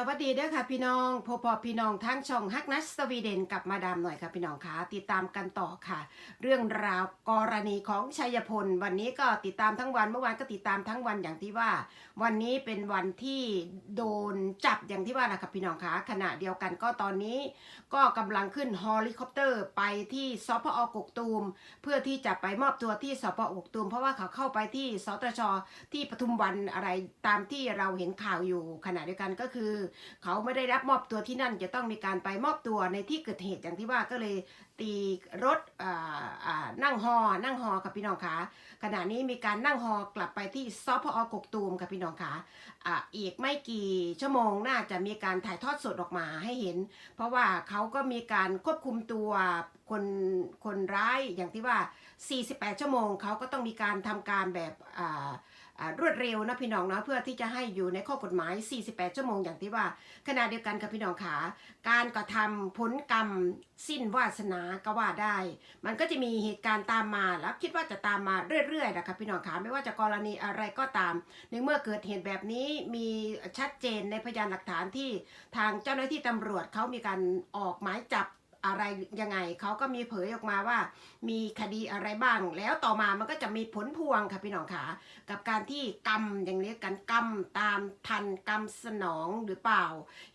สวัสดีเด้อค่ะพี่น้องพอพอพี่น้องทั้งช่องฮักนัสสวีเดนกับมาดามหน่อยค่ะพี่น้องคะติดตามกันต่อค่ะ เรื่องราวกรณีของชัยพล วันนี้ก็ติดตามทั้งวันเมื่อวานก็ติดตามทั้งวันอย่างที่ว่า วันนี้เป็นวันที่โดนจับอย่างที่ว่านะคะพี่น้องคะขณะเดียวกันก็ตอนนี้ก็กำลังขึ้นเฮลิคอปเตอร์ไปที่สพอกกตูม เพื่อที่จะไปมอบตัวที่สพอกกตูม เพราะว่าเขาเข้าไปที่สตชที่ปทุมวันอะไรตามที่เราเห็นข่าวอยู่ขณะเดียวกันก็คือเขาไม่ได้รับมอบตัวที่นั่นจะต้องมีการไปมอบตัวในที่เกิดเหตุอย่างที่ว่าก็เลยตีรถนั่งฮอนั่งฮอกับพี่น้องคะขณะนี้มีการนั่งฮอกลับไปที่สพอกกตูมกับพี่น้องคะอ่าอีกไม่กี่ชั่วโมงน่าจะมีการถ่ายทอดสดออกมาให้เห็น เพราะว่าเขาก็มีการควบคุมตัวคนคนร้ายอย่างที่ว่า 48 ชั่วโมงเขาก็ต้องมีการทำการแบบรวดเร็วนะพี่น้องเนาะเพื่อที่จะให้อยู่ในข้อกฎหมาย 48 ชั่วโมงอย่างที่ว่าขณะเดียวกันกับพี่น้องขาการกระทำผลกรรมสิ้นวาสนาก็ว่าได้ มันก็จะมีเหตุการณ์ตามมาแล้วคิดว่าจะตามมาเรื่อยๆนะคะพี่น้องขาไม่ว่าจะกรณีอะไรก็ตาม ในเมื่อเกิดเหตุแบบนี้มีชัดเจนในพยานหลักฐานที่ทางเจ้าหน้าที่ตำรวจเขามีการออกหมายจับ อะไรยังไงเขาก็มีเผยออกมาว่า มีคดีอะไรบ้าง แล้วต่อมามันก็จะมีผลพวงค่ะพี่น้องขากับการที่กรรมอย่างนี้กันกรรมตามทันกรรมสนองหรือเปล่า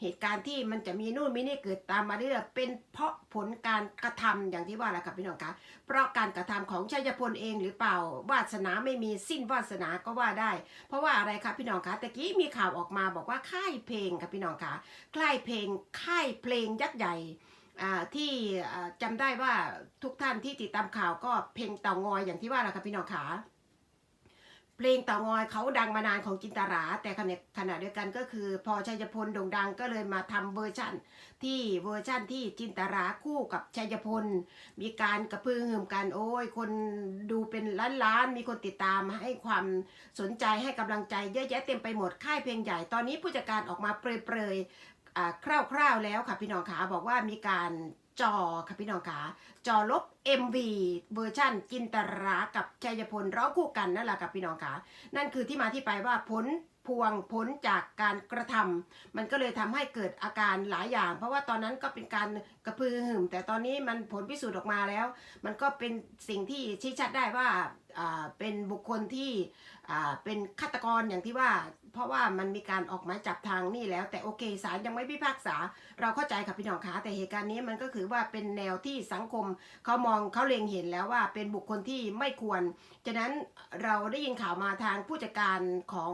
เหตุการณ์ที่มันจะมีนู่นมีนี่เกิดตามมาเรื่อยเป็นเพราะผลการกระทำอย่างที่ว่าแหละค่ะพี่น้องคะเพราะการกระทำของชัยพลเองหรือเปล่าวาสนาไม่มีสิ้นวาสนาก็ว่าได้ เพราะว่าอะไรคะพี่น้องคะตะกี้มีข่าวออกมาบอกว่าค่ายเพลงค่ะพี่น้องคะค่ายเพลงค่ายเพลงยักษ์ใหญ่ ที่อ่าจำได้ว่าทุกท่านที่ติดตามข่าวก็เพลงเต่างอยอย่างที่ว่าแหละค่ะพี่น้องคะเพลงเต่างอยเขาดังมานานของจินตรา แต่ขณะขณะเดียวกันก็คือ พอชัยพลโด่งดังก็เลยมาทำเวอร์ชั่น ที่เวอร์ชั่นที่จินตราคู่กับชัยพล มีการกระพือหืมกันโอ้ย คนดูเป็นล้านล้านๆมีคนติดตามให้ความสนใจให้กำลังใจเยอะแยะเต็มไปหมดค่ายเพลงใหญ่ตอนนี้ผู้จัดการออกมาเปรยๆ คร่าวๆแล้วค่ะพี่น้องขาบอกว่ามีการจอค่ะพี่น้องขาจอลบ MV เวอร์ชั่นจินตรากับชัยพลร้องคู่กันนั่นแหละค่ะพี่น้องขานั่นคือที่มาที่ไปว่าผลพวงผลจากการกระทำมันก็เลยทำให้เกิดอาการหลายอย่าง เพราะว่าตอนนั้นก็เป็นการกระพือหืมแต่ตอนนี้มันผลพิสูจน์ออกมาแล้ว มันก็เป็นสิ่งที่ชี้ชัดได้ว่าเป็นบุคคลที่เป็นฆาตกรอย่างที่ว่า เพราะว่ามันมีการออกหมายจับทางนี่แล้ว แต่โอเคศาลยังไม่พิพากษา เราเข้าใจค่ะพี่น้องคะแต่เหตุการณ์นี้มันก็คือว่าเป็นแนวที่สังคมเขามองเขาเล็งเห็นแล้วว่าเป็นบุคคลที่ไม่ควรฉะนั้นเราได้ยินข่าวมาทางผู้จัดการของ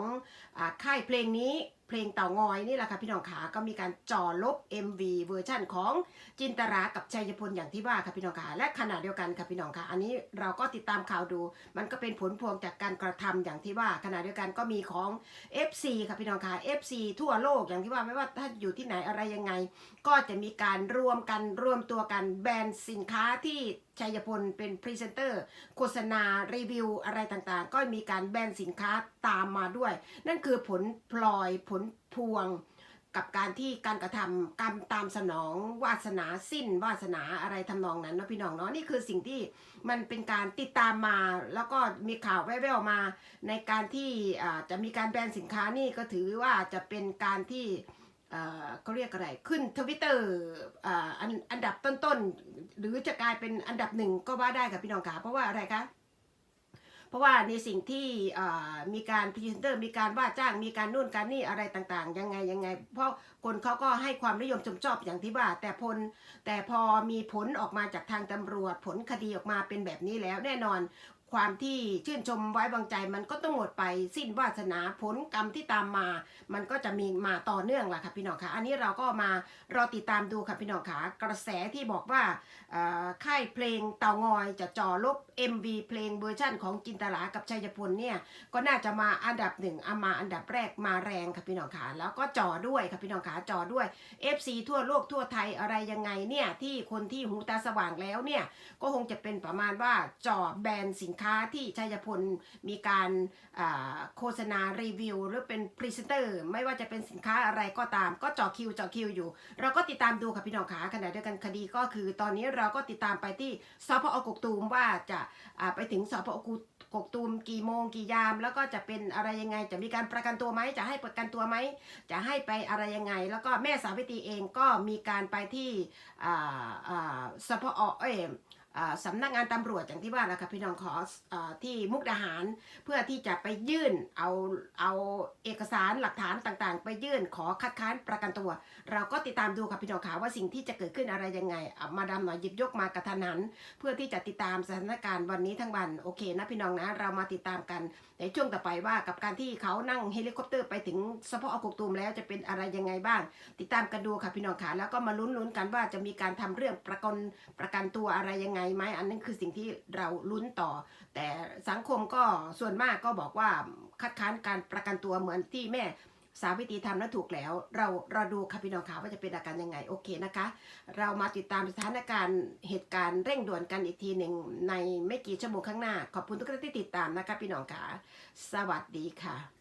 อค่ายเพลงนี้เพลงเต่างอยนี่แหละค่ะพี่น้องขาก็มีการจ่อลบ MV เวอร์ชั่นของจินตรากับชัยพลอย่างที่ว่าค่ะพี่น้องขาและขณะเดียวกันค่ะพี่น้องขาอันนี้เราก็ติดตามข่าวดู มันก็เป็นผลพวงจากการกระทำอย่างที่ว่าขณะเดียวกันก็มีของ FC ค่ะพี่น้องค่ะ FC ทั่วโลกอย่างที่ว่าไม่ว่าถ้าอยู่ที่ไหนอะไรยังไง ก็จะมีการรวมกันรวมตัวกันแบรนด์สินค้าที่ชัยพลเป็นพรีเซนเตอร์ โฆษณารีวิวอะไรต่างๆ ก็มีการแบรนด์สินค้าตามมาด้วย นั่นคือผลพลอยผลพวง กับการที่การกระทำกรรมตามสนองวาสนาสิ้น วาสนาอะไรทำนองนั้นเนาะพี่น้องเนาะนี่คือสิ่งที่มันเป็นการติดตามมา แล้วก็มีข่าวแว่วๆมา ในการที่จะมีการแบนสินค้านี่ก็ถือว่าจะเป็นการที่เขาเรียกอะไรขึ้นทวิตเตอร์อันอันดับต้นๆ หรือจะกลายเป็นอันดับหนึ่งก็ว่าได้กับพี่น้องขาเพราะว่าอะไรคะ เพราะว่าในสิ่งที่มีการพรีเซนเตอร์มีการว่าจ้างมีการนู่นการนี่อะไรต่างๆ ยังไงยังไง เพราะคนเขาก็ให้ความนิยมชมชอบอย่างที่ว่า แต่พลแต่พอมีผลออกมาจากทางตำรวจผลคดีออกมาเป็นแบบนี้แล้วแน่นอน ความที่ชื่นชมไว้วางใจมันก็ต้องหมดไปสิ้นวาสนาผลกรรมที่ตามมา มันก็จะมีมาต่อเนื่องล่ะค่ะพี่น้องคะอันนี้เราก็มารอติดตามดูค่ะพี่น้องคะกระแสที่บอกว่าค่ายเพลงเตางอยจะจ่อลบ MV เพลงเวอร์ชั่นของจินตลากับชัยพลเนี่ยก็น่าจะมาอันดับหนึ่งเอามาอันดับแรกมาแรงค่ะพี่น้องขาแล้วก็จ่อด้วยค่ะพี่น้องขาจ่อด้วย FC ทั่วโลกทั่วไทยอะไรยังไงเนี่ยที่คนที่หูตาสว่างแล้วเนี่ยก็คงจะเป็นประมาณว่าจ่อแบรนด์สินค้าที่ชัยพลมีการโฆษณารีวิว หรือเป็นพรีเซนเตอร์ ไม่ว่าจะเป็นสินค้าอะไรก็ตาม ก็เจาะคิวเจาะคิวอยู่ เราก็ติดตามดูค่ะพี่น้องขาขณะเดียวกันคดีก็คือ ตอนนี้เราก็ติดตามไปที่สพอกกตูมว่าจะาไปถึงสพอกกกตูมกี่โมงกี่ยาม แล้วก็จะเป็นอะไรยังไง จะมีการประกันตัวไหมจะให้ประกันตัวไหมจะให้ไปอะไรยังไง แล้วก็แม่สาวิตรีเองก็มีการไปที่สพอเอ สำนักงานตำรวจอย่างที่ว่านะคะพี่น้องขออที่มุกดาหารเพื่อที่จะไปยื่นเอาเอาเอกสารหลักฐานต่างๆ ไปยื่นขอคัดค้านประกันตัว เราก็ติดตามดูค่ะพี่น้องขาว่าสิ่งที่จะเกิดขึ้นอะไรยังไงมาดามหน่อยหยิบยกมากระทันหัน เพื่อที่จะติดตามสถานการณ์วันนี้ทั้งวันโอเคนะพี่น้องนะเรามาติดตามกันในช่วงต่อไปว่ากับการที่เขานั่งเฮลิคอปเตอร์ไปถึงสพอกกตูมแล้วจะเป็นอะไรยังไงบ้าง ติดตามกันดูค่ะพี่น้องขาแล้วก็มาลุ้นๆกันว่าจะมีการทำเรื่องประกันประกันตัวอะไรยังไงไหมอันนั้นคือสิ่งที่เราลุ้นต่อ แต่สังคมก็ส่วนมากก็บอกว่าคัดค้านการประกันตัวเหมือนที่แม่สาวิตรีทำนั้นถูกแล้ว เราเราดูค่ะพี่น้องขาว่าจะเป็นอาการยังไงโอเคนะคะ เรามาติดตามสถานการณ์เหตุการณ์เร่งด่วนกันอีกทีหนึ่งในไม่กี่ชั่วโมงข้างหน้า ขอบคุณทุกท่านที่ติดตามนะคะพี่น้องขาสวัสดีค่ะ